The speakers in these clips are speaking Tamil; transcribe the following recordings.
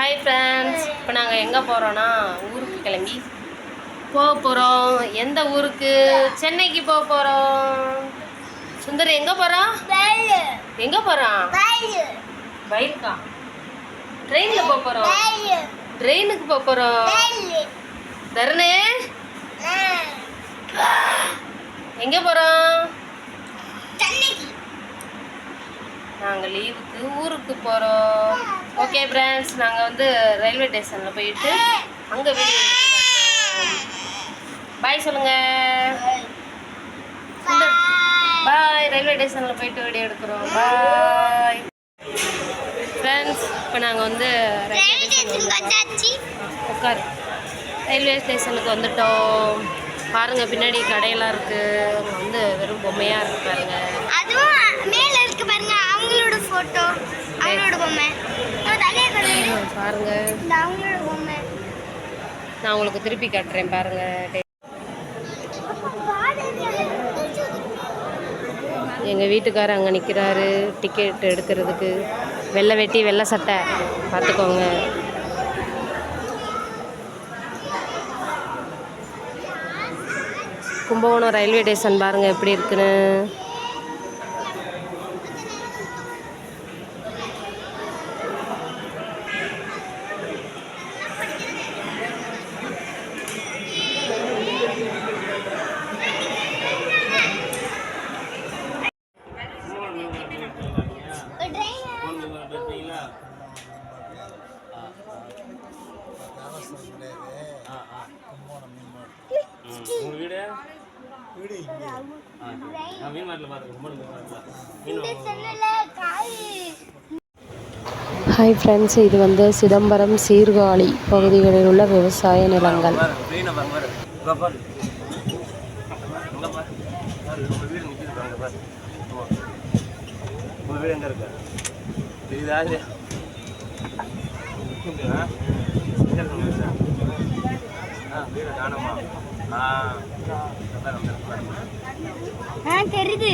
ஹாய் ஃப்ரெண்ட்ஸ் இப்போ நாங்கள் எங்கே போகிறோன்னா ஊருக்கு கிளம்பி போக போகிறோம் எந்த ஊருக்கு? சென்னைக்கு போக போகிறோம் சுந்தர் எங்கே போகிறோம் எங்கே போகிறான் பைக்கா ட்ரெயினில் போக போகிறோம் ட்ரெயினுக்கு போக போகிறோம் தருணே. எங்கே போகிறோம் நாங்கள் லீவுக்கு ஊருக்கு போகிறோம் ஓகே ஃப்ரெண்ட்ஸ் நாங்கள் வந்து ரயில்வே ஸ்டேஷனில் போயிட்டு அங்கே வீடியோ பாய் சொல்லுங்கள் பாய் ரயில்வே ஸ்டேஷனில் போயிட்டு வீடியோ எடுக்கிறோம். பாய் ஃப்ரெண்ட்ஸ் இப்போ நாங்கள் வந்து ரயில்வே ஸ்டேஷன் உட்காரு. ரயில்வே ஸ்டேஷனுக்கு வந்துட்டோம். பாருங்க பின்னாடி கடையெல்லாம் இருக்கு. அங்க வந்து வெறும் பொம்மையா இருக்கு பாருங்க. பாருங்க. நான் உங்களுக்கு திருப்பி காட்டுறேன் பாருங்க. எங்க வீட்டுக்காரர் அங்க நிக்கிறாரு டிக்கெட் எடுக்கிறதுக்கு. வெள்ளை வெட்டி வெள்ளை சட்டை. பார்த்துக்கோங்க. கும்பகோணம் ரயில்வே ஸ்டேஷன் பாருங்க எப்படி இருக்குன்னு. வீடு ஆ, நான் மீன் மாட்டில் ஹாய் ஃப்ரெண்ட்ஸ் இது வந்து சிதம்பரம் சீர்காழி பகுதிகளில் உள்ள விவசாய நிலங்கள். தெரியுதா தெரியுது.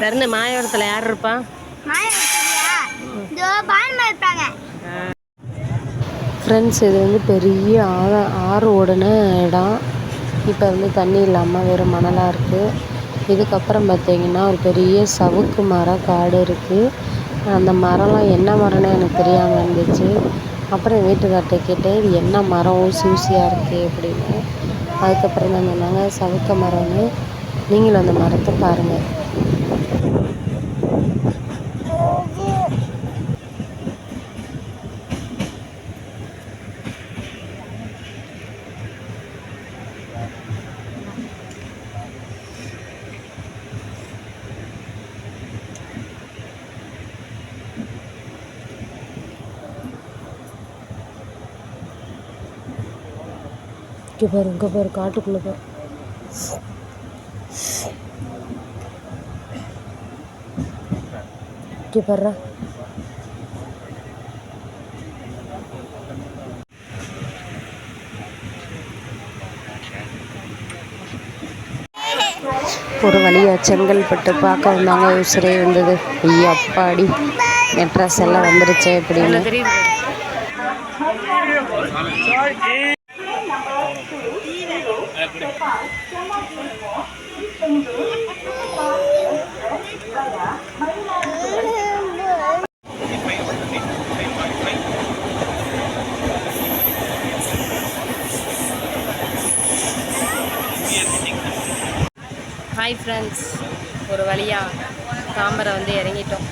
தருண மாயவரத்தில் யார் இருப்பா இருக்கியா இதோ பான்மா இருப்பாங்க ஃப்ரெண்ட்ஸ் இது வந்து பெரிய ஆறு ஆறு ஓடின இடம். இப்போ வந்து தண்ணி இல்லாமல் வெறும் மணலாக இருக்குது இதுக்கப்புறம் பார்த்தீங்கன்னா ஒரு பெரிய சவுக்கு மரம் காடு இருக்குது அந்த மரம்லாம் என்ன மரம்னு எனக்கு தெரியாமல் இருந்துச்சு. அப்புறம் வீட்டுக்கார்ட்ட கேட்டேன் இது என்ன மரம்? ஊசி ஊசியாக இருக்குது அப்படின்னு. அதுக்கப்புறம் தான் சொன்னாங்க சவுக்க மரம்னு நீங்களும் அந்த மரத்தை பாருங்கள் இங்கே பாரு இங்கே பாரு காட்டுக்குள்ளே பாரு. இங்கே பாரு ஒரு வழியாக செங்கல்பட்டு பார்க்க வந்தாங்க. உசிரே வந்தது. ஐயா அப்பாடி. மெட்ராஸ் எல்லாம் வந்துருச்சு அப்படின்னு. ஹாய் ஃப்ரெண்ட்ஸ் ஒரு வழியாக தாம்பரை வந்து இறங்கிட்டோம்.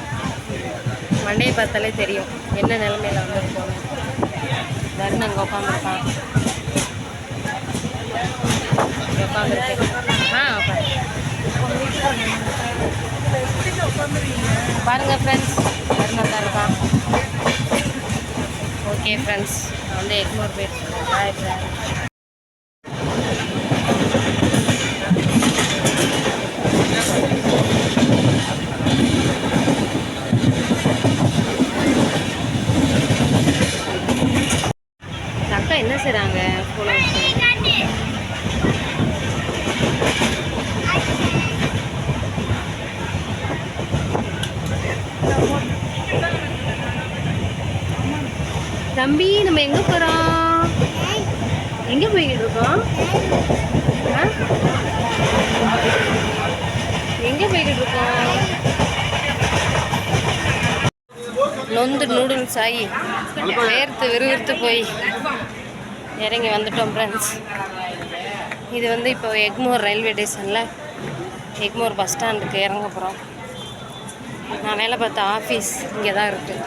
மண்டையை பார்த்தாலே தெரியும் என்ன நிலைமையில் வந்திருக்கோம் தருண் அங்கே உட்காந்துருக்கான் உட்காந்துருக்கேன் ஆ பாருங்கள் ஃப்ரெண்ட்ஸ் தருணம் தான் இருக்கான். ஓகே ஃப்ரெண்ட்ஸ் நான் வந்து எக்மோர் போயிட்டு ஹாய் ஃப்ரெண்ட்ஸ் என்ன செய்கிறாங்க தம்பி நம்ம எங்கே போகிறோம் எங்கே போய்கிட்டு இருக்கோம்? எங்கே போய்கிட்டு இருக்கோம்? நொந்து நூடுல்ஸ் ஆகி வேர்த்து விறுவிறுத்து போய் இறங்கி வந்துட்டோம் ஃப்ரெண்ட்ஸ் இது வந்து இப்போ எக்மோர் ரயில்வே ஸ்டேஷனில் எக்மோர் பஸ் ஸ்டாண்டுக்கு இறங்க போகிறோம் நான் வேலை பார்த்த ஆஃபீஸ் இங்கே தான் இருக்குது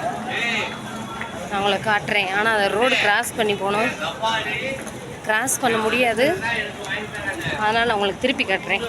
நான் உங்களை காட்டுறேன். ஆனால் அதை ரோடு கிராஸ் பண்ணி போகணும் கிராஸ் பண்ண முடியாது. அதனால் நான் உங்களுக்கு திருப்பி காட்டுறேன்.